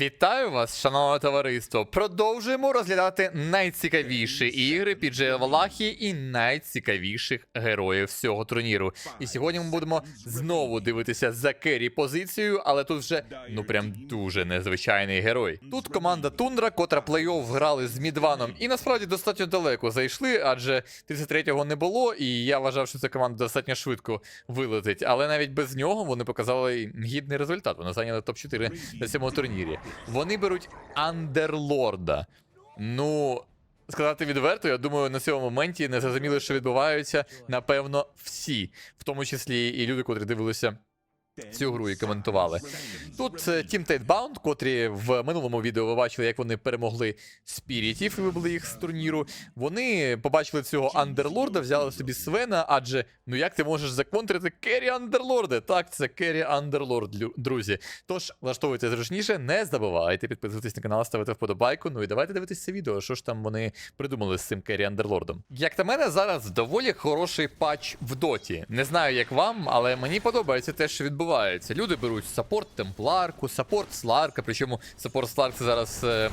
Вітаю вас, шановне товариство. Продовжуємо розглядати найцікавіші ігри під Валахі і найцікавіших героїв всього турніру. І сьогодні ми будемо знову дивитися за керрі позицію, але тут вже ну прям дуже незвичайний герой. Тут команда Тундра, котра плей-офф грали з Мідваном, і насправді достатньо далеко зайшли, адже 33-го не було, і я вважав, що ця команда достатньо швидко вилетить. Але навіть без нього вони показали гідний результат. Вони зайняли топ-4 на цьому турнірі. Вони беруть Андерлорда. Ну, сказати відверто, я думаю, на цьому моменті не зрозуміли, що відбуваються, напевно, всі, в тому числі і люди, котрі дивилися. Цю гру і коментували. Тут е, Team Tatebound, котрі в минулому відео ви бачили, як вони перемогли спірітів і вибили їх з турніру. Вони побачили цього андерлорда, взяли собі Свена, адже ну як ти можеш законтрити керрі андерлорда? Так, це керрі андерлорд, друзі. Тож влаштовуйте зручніше, не забувайте підписуватись на канал, ставити вподобайку. Ну і давайте дивитися це відео, що ж там вони придумали з цим керрі андерлордом. Як на мене, зараз доволі хороший патч в доті. Не знаю, як вам, але мені подобається те, що відбувається. Люди беруть саппорт темпларку, саппорт сларка, причому саппорт сларк це зараз е,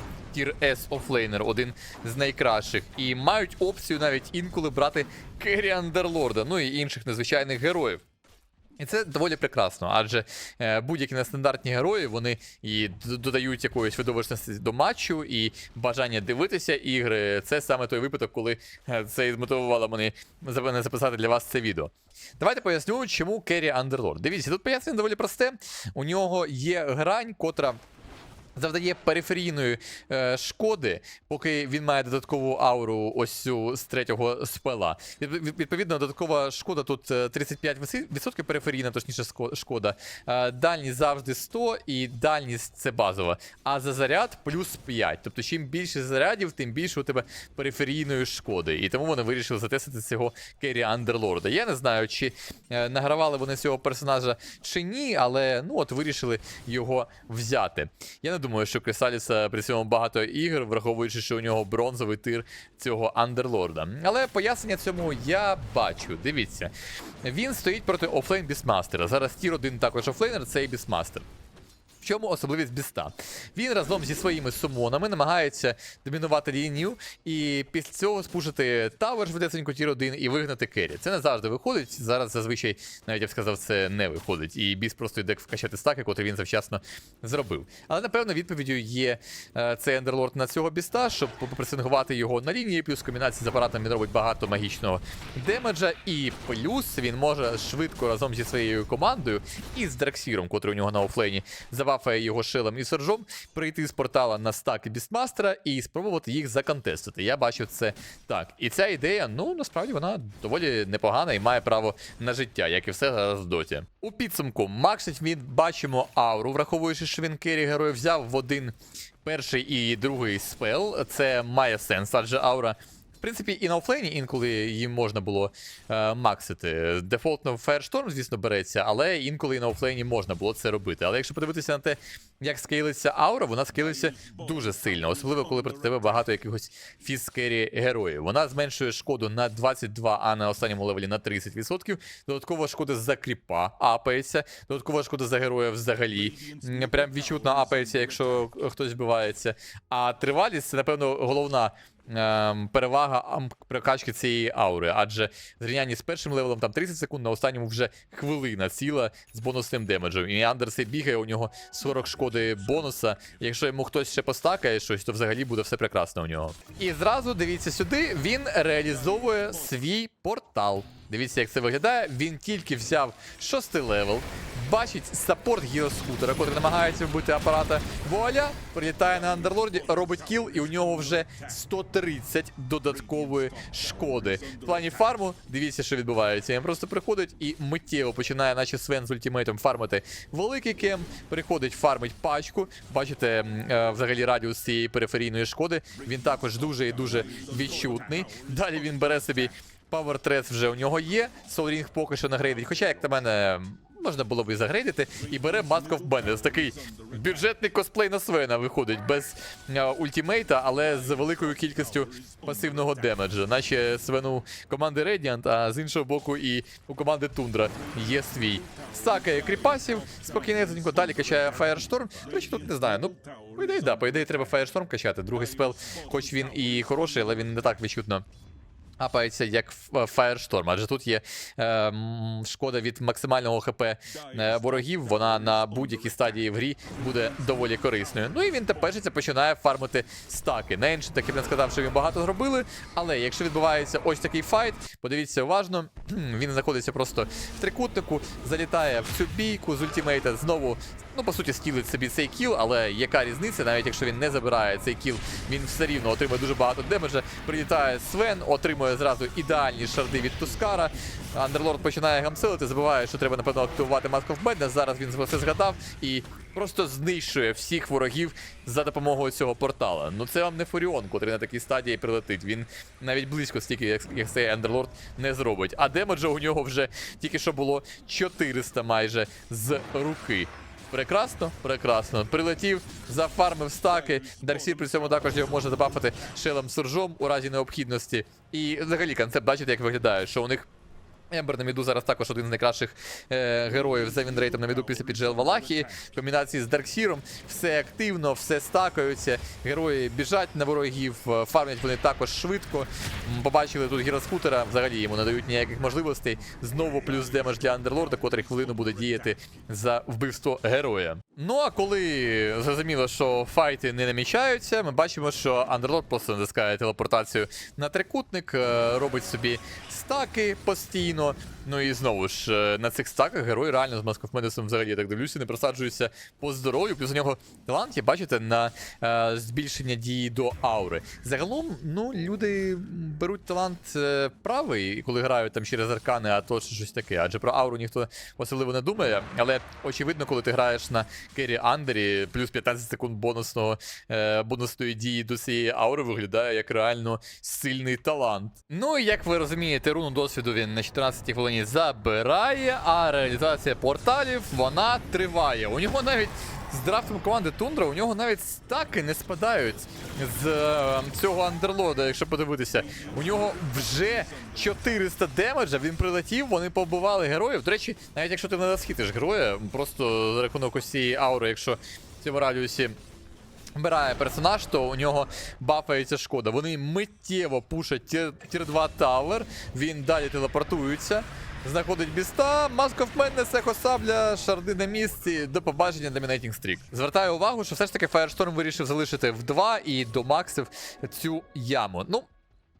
S офлейнер, один з найкращих. І мають опцію навіть інколи брати керрі андерлорда, ну і інших незвичайних героїв. І це доволі прекрасно, адже е, будь-які нестандартні герої вони і додають якоїсь видовищності до матчу, і бажання дивитися ігри. Це саме той випадок, коли е, це і змотивувало мене записати для вас це відео. Давайте поясню, чому Керрі Андерлорд. Дивіться, тут пояснення доволі просте. У нього є грань, котра. Завдає периферійної е, шкоди, поки він має додаткову ауру ось цю з третього спела. Від- від- Відповідно, додаткова шкода тут е, 35% периферійна, точніше шкода. Е, дальність завжди 100 і дальність це базова. А за заряд плюс 5. Тобто, чим більше зарядів, тим більше у тебе периферійної шкоди. І тому вони вирішили затестити цього Керрі Андерлорда. Я не знаю, чи е, награвали вони цього персонажа чи ні, але ну от вирішили його взяти. Я не думаю, що Крисаліса при цьому багато ігр, враховуючи, що у нього бронзовий тир цього Андерлорда. Але пояснення цьому я бачу. Дивіться, він стоїть проти офлейн Бісмастера. Зараз тір один також офлейнер, це і Бісмастер. В чому особливість біста? Він разом зі своїми сумонами намагається домінувати лінію і після цього спушити тавер швидесенько тір 1 і вигнати керрі. Це не завжди виходить. Зараз зазвичай, навіть я б сказав, це не виходить. І біс просто йде вкачати стаки, котрі він завчасно зробив. Але напевно відповіддю є е, цей ендерлорд на цього біста, щоб попресингувати його на лінії, плюс в комбінації з апаратом він робить багато магічного демеджа, і плюс він може швидко разом зі своєю командою і з Драксіром, котрий у нього на офлейні завафає його шилом і сержом, прийти з портала на стаки Бістмастера і спробувати їх законтестити. Я бачу це так. І ця ідея, ну насправді вона доволі непогана і має право на життя, як і все зараз в доті. У підсумку максить він бачимо ауру, враховуючи, що він керрі герой взяв в один перший і другий спел. Це має сенс, адже аура. Принципі, і на офлейні інколи їм можна було е, максити. Дефолтно Firestorm, звісно, береться, але інколи і на офлейні можна було це робити. Але якщо подивитися на те, як скейлиться аура, вона скейлиться дуже сильно, особливо коли проти тебе багато якихось фіскері героїв. Вона зменшує шкоду на 22, а на останньому левелі на 30%. Додаткова шкода за кріпа апається, додаткова шкода за героя взагалі. Прям відчутно апається, якщо хтось збивається. А тривалість це, напевно, головна перевага прокачки цієї аури, адже зрівнянні з першим левелом там 30 секунд, на останньому вже хвилина ціла з бонусним демеджем. І Андерсей бігає, у нього 40 шкоди бонуса. Якщо йому хтось ще постакає щось, то взагалі буде все прекрасно у нього. І зразу дивіться сюди, він реалізовує свій портал. Дивіться, як це виглядає. Він тільки взяв шостий левел, бачить саппорт гіроскутера, котрий намагається вбити апарата. Вуаля, прилітає на андерлорді, робить кіл, і у нього вже 130 додаткової шкоди. В плані фарму, дивіться, що відбувається. Він просто приходить і миттєво починає, наче Свен з ультимейтом, фармити великий кем, приходить, фармить пачку. Бачите, е, взагалі радіус цієї периферійної шкоди. Він також дуже і дуже відчутний. Далі він бере собі Power вже у нього є. Солрінг поки що нагрейдить. Хоча, як на мене, можна було б і загрейдити, і бере Mask of Madness. Такий бюджетний косплей на Свена виходить без е, ультімейта, але з великою кількістю пасивного демеджа. Наче Свену команди Radiant, а з іншого боку, і у команди Тундра є свій. Сакає кріпасів, спокійнесенько, далі качає Firestorm. До речі, тут не знаю. Ну, по ідеї, да, по ідеї, треба Firestorm качати. Другий спел, хоч він і хороший, але він не так відчутно апається як Ф- Firestorm, адже тут є е, шкода від максимального ХП е, ворогів. Вона на будь-якій стадії в грі буде доволі корисною. Ну і він тепер починає фармити стаки. На інший таки не сказав, що він багато зробили. Але якщо відбувається ось такий файт, подивіться уважно, він знаходиться просто в трикутнику, залітає в цю бійку з ультимейта, знову. Ну, по суті, стілить собі цей кіл, але яка різниця, навіть якщо він не забирає цей кіл, він все рівно отримує дуже багато демеджа. Прилітає Свен, отримує зразу ідеальні шарди від Тускара. Андерлорд починає гамсилити, забуває, що треба, напевно, активувати of Madness. Зараз він це згадав і просто знищує всіх ворогів за допомогою цього портала. Ну це вам не Фуріон, котрий на такій стадії прилетить. Він навіть близько стільки, як цей Андерлорд, не зробить. А демеджа у нього вже тільки що було 400 майже з руки. Прекрасно, прекрасно. Прилетів, зафармив стаки. Дарксір при цьому також його може забафати шелем суржом у разі необхідності. І взагалі концепт бачите, як виглядає, що у них. Ембер на міду зараз також один з найкращих е, героїв за вінрейтом на міду після піджел Валахії. В комбінації з Дарксіром все активно, все стакаються. Герої біжать на ворогів, е, фармлять вони також швидко. Побачили тут гіроскутера, взагалі йому не дають ніяких можливостей. Знову плюс демедж для Андерлорда, котрий хвилину буде діяти за вбивство героя. Ну а коли зрозуміло, що файти не намічаються, ми бачимо, що Андерлорд просто натискає телепортацію на трикутник, е, робить собі стаки постійно. Ну і знову ж е, на цих стаках герой реально з Масков Медисом взагалі я так дивлюся, не просаджується по здоров'ю. Плюс у нього талант є, бачите, на е, збільшення дії до аури. Загалом, ну, люди беруть талант е, правий, коли грають там через аркани, а то чи щось таке. Адже про ауру ніхто особливо не думає. Але очевидно, коли ти граєш на Керрі Андері, плюс 15 секунд бонусного е, бонусної дії до цієї аури виглядає як реально сильний талант. Ну і як ви розумієте, руну досвіду він на 14 хвилині забирає, а реалізація порталів вона триває. У нього навіть з драфтом команди Тундра у нього навіть стаки не спадають з е, цього андерлода, якщо подивитися. У нього вже 400 демеджа, він прилетів, вони побивали героїв. До речі, навіть якщо ти не засхитиш героя, просто за рахунок ось цієї аури, якщо в цьому радіусі Вбирає персонаж, то у нього бафається шкода. Вони миттєво пушать тір, тір 2 тавер, він далі телепортується, знаходить біста, Mask of Madness, Ехо Сабля, шарди на місці, до побачення Dominating Streak. Звертаю увагу, що все ж таки Firestorm вирішив залишити в 2 і домаксив цю яму. Ну,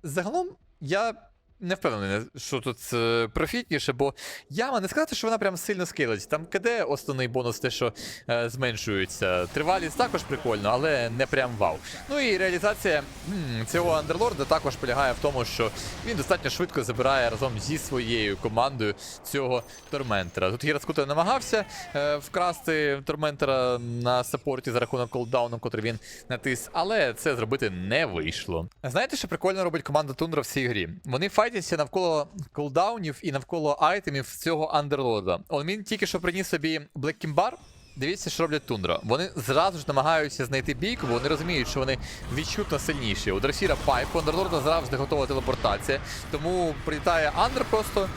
загалом я. Не впевнений, що тут е, профітніше, бо яма не сказати, що вона прям сильно скилить. Там КД основний бонус, те, що е, зменшується. Тривалість також прикольно, але не прям вау. Ну і реалізація м, цього андерлорда також полягає в тому, що він достатньо швидко забирає разом зі своєю командою цього торментера. Тут Гіроскутер намагався е, вкрасти торментера на саппорті за рахунок колдауну, котрий він натис, але це зробити не вийшло. Знаєте, що прикольно робить команда Тундра в цій грі? Вони файтяться навколо кулдаунів і навколо айтемів цього андерлорда. Он він тільки що приніс собі Блеккімбар. Дивіться, що роблять Тундра. Вони зразу ж намагаються знайти бійку, бо вони розуміють, що вони відчутно сильніші. У Дресіра пайп, у Андерлорда завжди готова телепортація. Тому прилітає Андер просто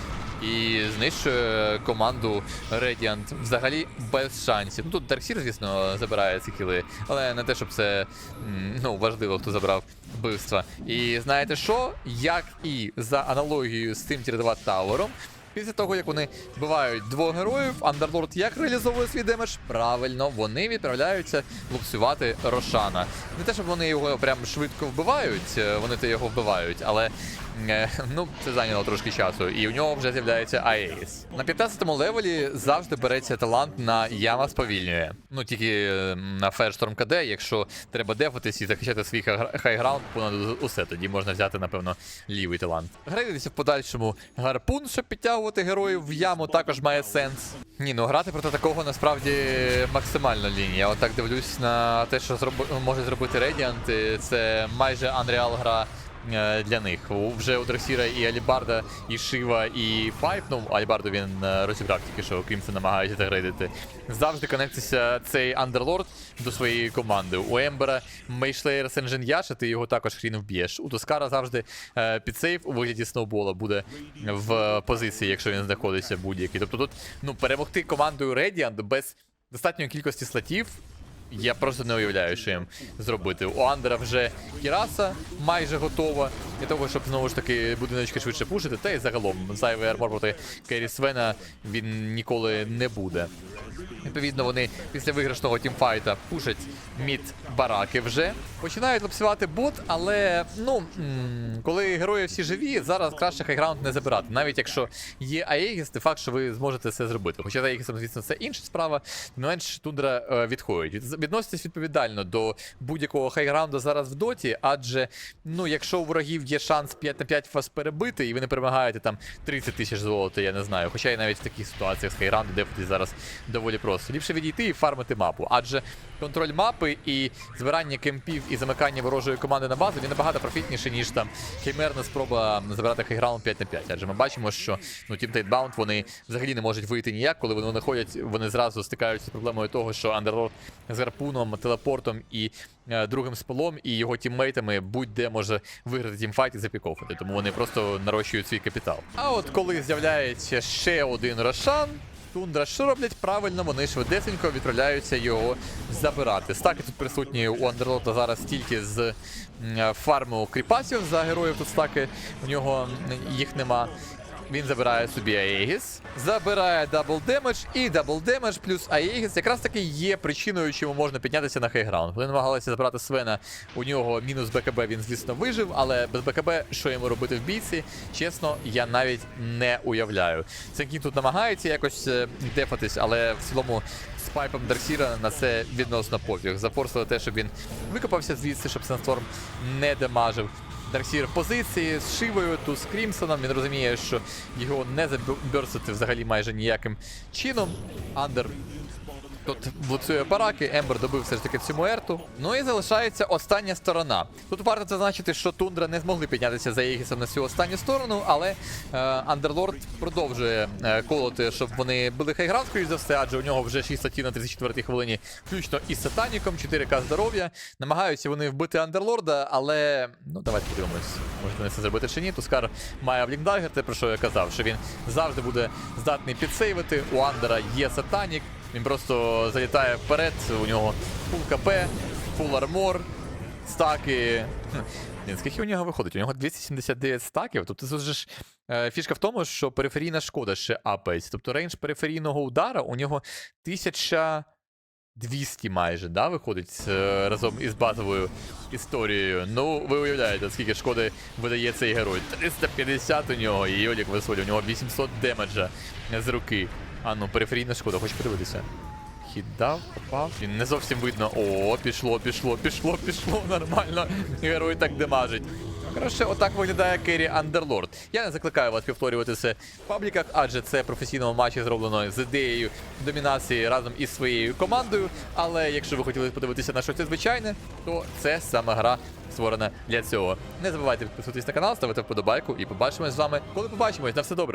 і знищує команду Radiant взагалі без шансів. Ну тут Дарксір, звісно, забирає ці кіли, але не те, щоб це ну, важливо, хто забрав вбивства. І знаєте що? Як і за аналогією з цим Тір 2 Тавером, Після того, як вони вбивають двох героїв, Андерлорд як реалізовує свій демедж? Правильно, вони відправляються лупсувати Рошана. Не те, щоб вони його прям швидко вбивають, е, вони то його вбивають, але ну, це зайняло трошки часу. І у нього вже з'являється Аегіс. На 15-му левелі завжди береться талант на яма сповільнює. Ну тільки е, на Фершторм КД, якщо треба дефатись і захищати свій ха- хайграунд, понад усе, тоді можна взяти, напевно, лівий талант. Грейдитися в подальшому гарпун, щоб підтягувати героїв в яму, також має сенс. Ні, ну грати проти такого насправді максимальна лінія. Отак дивлюсь на те, що зроб... може зробити Radiant. Це майже Unreal гра е, для них. Вже у Драксіра і Алібарда, і Шива, і Пайп. Ну, Алібарду він е, розібрав тільки що, крім це намагається загрейдити. Завжди конектиться цей Андерлорд до своєї команди. У Ембера Мейшлеєр Сенжен Яша, ти його також хрін вб'єш. У Тускара завжди е, під сейф у вигляді сноубола буде в позиції, якщо він знаходиться будь-який. Тобто тут ну, перемогти командою Radiant без достатньої кількості слотів. Я просто не уявляю, що їм зробити. У Андера вже Кіраса майже готова для того, щоб знову ж таки будиночки швидше пушити. Та й загалом зайвий армор проти Керрі Свена він ніколи не буде. Відповідно, вони після виграшного тімфайта пушать мід бараки вже. Починають лапсувати бот, але ну коли герої всі живі, зараз краще хайграунд не забирати. Навіть якщо є Аегіс, не факт, що ви зможете це зробити. Хоча за Аегісом, звісно, це інша справа. Не менш, тундра е, відходить. Від- Відноситесь відповідально до будь-якого хайграунду зараз в доті, адже ну, якщо у ворогів є шанс 5 на 5 вас перебити, і ви не перемагаєте там 30 тисяч золота, я не знаю. Хоча і навіть в таких ситуаціях з хайграунду дефатись зараз доволі просто. Ліпше відійти і фармити мапу. Адже контроль мапи і збирання кемпів і замикання ворожої команди на базу він набагато профітніше, ніж там химерна спроба забирати хайграунд 5 на 5. Адже ми бачимо, що ну, Team Tatebound вони взагалі не можуть вийти ніяк, коли вони находять, вони зразу стикаються з проблемою того, що Андерлорд з гарпуном, телепортом і е, другим спалом і його тіммейтами будь-де може виграти тімфайт і запікофити. Тому вони просто нарощують свій капітал. А от коли з'являється ще один Рошан. Тундра, що роблять правильно, вони швидесенько відправляються його забирати. Стаки тут присутні у Андерлота зараз тільки з фарму кріпасів за героїв. Тут стаки у нього їх нема. Він забирає собі Аегіс, забирає дабл демедж і дабл демедж плюс Аегіс якраз таки є причиною, чому можна піднятися на хейграунд. Вони намагалися забрати Свена, у нього мінус БКБ, він, звісно, вижив, але без БКБ, що йому робити в бійці, чесно, я навіть не уявляю. Ценкін тут намагається якось е, дефатись, але в цілому з пайпом Дарсіра на це відносно пофіг. Зафорсили те, щоб він викопався звідси, щоб Сенсторм не демажив. Дарксір позиції з Шивою, тут з Крімсоном. Він розуміє, що його не заберсити взагалі майже ніяким чином. Андер тут влуцює бараки, Ембер добив все ж таки цю ерту. Ну і залишається остання сторона. Тут варто зазначити, що Тундра не змогли піднятися за Єгісом на цю останню сторону, але е, Андерлорд продовжує е, колоти, щоб вони були хайграунд, скоріш за все, адже у нього вже 6 статів на 34-й хвилині, включно із сатаніком, 4К здоров'я. Намагаються вони вбити Андерлорда, але ну давайте подивимось, може вони це зробити чи ні. Тускар має Блінкдагер, те про що я казав, що він завжди буде здатний підсейвити. У Андера є сатанік. Він просто залітає вперед, у нього фул КП, фул армор, стаки. Хм, скільки у нього виходить? У нього 279 стаків. Тобто це ж е, фішка в тому, що периферійна шкода ще апається. Тобто рейндж периферійного удара у нього 1200 майже, да, виходить е, разом із базовою історією. Ну, ви уявляєте, скільки шкоди видає цей герой. 350 у нього, і Йолік висолі, у нього 800 демеджа з руки. А ну, периферійна шкода, хочу подивитися. Хід дав, попав. Він не зовсім видно. О, пішло, пішло, пішло, пішло. Нормально. Герой так демажить. Коротше, отак виглядає Керрі Андерлорд. Я не закликаю вас повторювати це в пабліках, адже це професійному матчі зроблено з ідеєю домінації разом із своєю командою. Але якщо ви хотіли подивитися на щось звичайне, то це саме гра створена для цього. Не забувайте підписуватись на канал, ставити вподобайку і побачимось з вами, коли побачимось. На все добре.